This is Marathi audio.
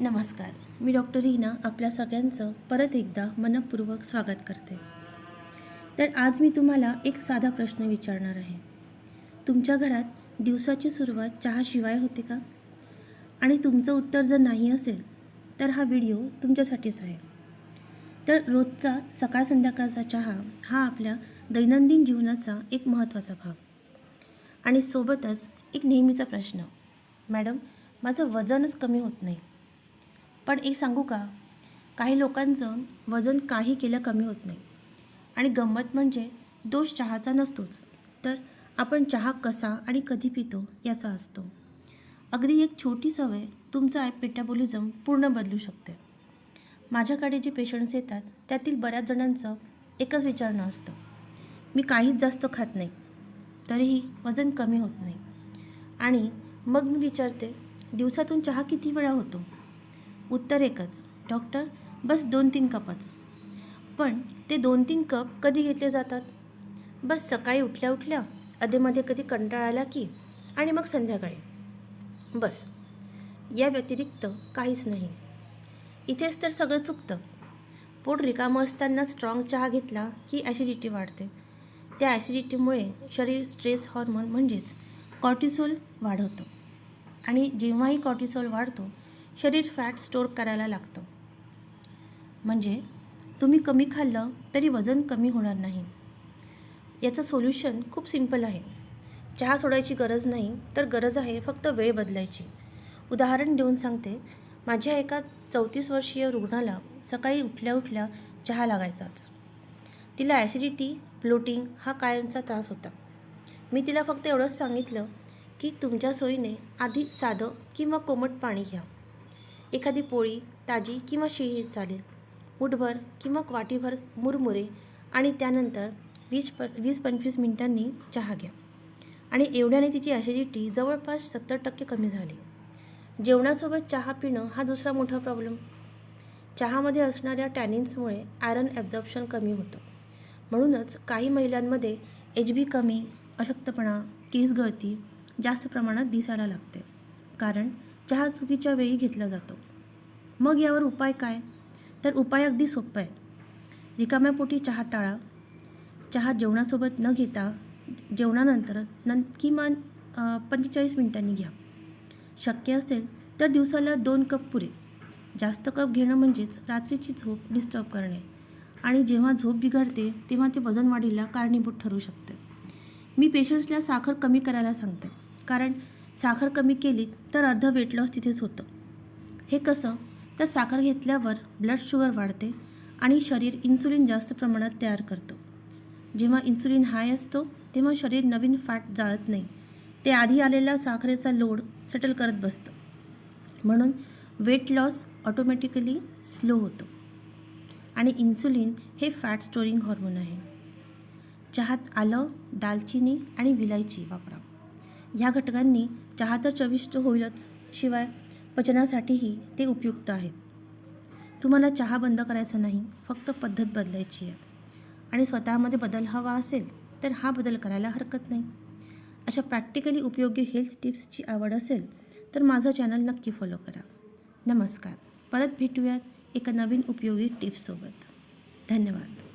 नमस्कार. मी डॉक्टर रीना आपल्या सगळ्यांचं परत एकदा मनपूर्वक स्वागत करते. तर आज मी तुम्हाला एक साधा प्रश्न विचारणार आहे. तुमच्या घरात दिवसाची सुरुवात चहाशिवाय होते का? आणि तुमचं उत्तर जर नाही असेल तर हा व्हिडिओ तुमच्यासाठीच आहे. तर रोजचा सकाळ संध्याकाळचा चहा हा आपल्या दैनंदिन जीवनाचा एक महत्त्वाचा भाग. आणि सोबतच एक नेहमीचा प्रश्न. मॅडम माझं वजनच कमी होत नाही. पण एक सांगू का? काही लोकांचं वजन काही केलं कमी होत नाही. आणि गंमत म्हणजे दोष चहाचा नसतोच. तर आपण चहा कसा आणि कधी पितो याचा असतो. अगदी एक छोटी सवय तुमचा पेटाबोलिझम पूर्ण बदलू शकते. माझ्याकडे जे पेशंट्स येतात त्यातील बऱ्याच जणांचं एकच विचारणं असतं. मी काहीच जास्त खात नाही. तरीही वजन कमी होत नाही. आणि मग मी विचारते दिवसातून चहा किती वेळा होतो? उत्तर एकच. डॉक्टर बस दोन तीन कपच. पण ते दोन तीन कप कधी घेतले जातात? बस सकाळी उठल्या उठल्या अधेमध्ये कधी कंटाळा आला की आणि मग संध्याकाळी. बस. या व्यतिरिक्त काहीच नाही. इथेच तर सगळं चुकतं. पोट रिकामं असताना स्ट्रॉंग चहा घेतला की ॲसिडिटी वाढते. त्या ॲसिडिटीमुळे शरीर स्ट्रेस हॉर्मोन म्हणजेच कॉर्टिसोल वाढवतं. आणि जेव्हाही कॉर्टिसोल वाढतो शरीर फॅट स्टोअर करायला लागतं. म्हणजे तुम्ही कमी खाल्लं तरी वजन कमी होणार नाही. याचं सोल्युशन खूप सिंपल आहे. चहा सोडायची गरज नाही तर गरज आहे फक्त वेळ बदलायची. उदाहरण देऊन सांगते. माझ्या एका चौतीस वर्षीय रुग्णाला सकाळी उठल्या उठल्या चहा लागायचाच. तिला ॲसिडिटी ब्लोटिंग हा कायमचा त्रास होता. मी तिला फक्त एवढंच सांगितलं की तुमच्या सोयीने आधी साधं किंवा कोमट पाणी घ्या. एखादी पोळी ताजी किंवा शिळी चालेल. उठभर किंवा वाटीभर मुरमुरे आणि त्यानंतर वीस प वीस पंचवीस मिनिटांनी चहा घ्या. आणि एवढ्याने तिची ॲसिडिटी जवळपास सत्तर टक्के कमी झाली. जेवणासोबत चहा पिणं हा दुसरा मोठा प्रॉब्लेम चहामध्ये असणाऱ्या टॅनिन्समुळे आयरन ॲब्झॉर्प्शन कमी होतं. म्हणूनच काही महिलांमध्ये एच बी कमी अशक्तपणा केस गळती जास्त प्रमाणात दिसायला लागते. कारण चहा चुकीच्या वेळी घेतला जातो. मग यावर उपाय काय? तर उपाय अगदी सोपा आहे. रिकाम्या पोटी चहा टाळा. चहा जेवणासोबत न घेता जेवणानंतर नं किमान पंचेचाळीस मिनिटांनी घ्या. शक्य असेल तर दिवसाला दोन कप पुरे. जास्त कप घेणं म्हणजेच रात्रीची झोप डिस्टर्ब करणे. आणि जेव्हा झोप बिघडते तेव्हा ते वजन वाढीला कारणीभूत ठरू शकते. मी पेशंट्सला साखर कमी करायला सांगते. कारण साखर कमी केली तर अर्ध वेट लॉस तिथेच होतं. हे कसं? तर साखर घेतल्यावर ब्लड शुगर वाढते आणि शरीर इन्सुलिन जास्त प्रमाणात तयार करतं. जेव्हा इन्सुलिन हाय असतो तेव्हा शरीर नवीन फॅट जाळत नाही. ते आधी आलेला साखरेचा लोड सेटल करत बसतं. म्हणून वेट लॉस ऑटोमॅटिकली स्लो होतो. आणि इन्सुलिन हे फॅट स्टोरिंग हॉर्मोन आहे. चहात आलं दालचिनी आणि विलायची वापरा. ह्या घटकांनी चहा तर चविष्ट होईलच शिवाय पचनासाठीही ते उपयुक्त आहेत. तुम्हाला चहा बंद करायचा नाही फक्त पद्धत बदलायची आहे. आणि स्वतःमध्ये बदल हवा असेल तर हा बदल करायला हरकत नाही. अशा प्रॅक्टिकली उपयोगी हेल्थ टिप्सची आवड असेल तर माझं चॅनल नक्की फॉलो करा. नमस्कार. परत भेटूयात एका नवीन उपयोगी टिप्ससोबत. धन्यवाद.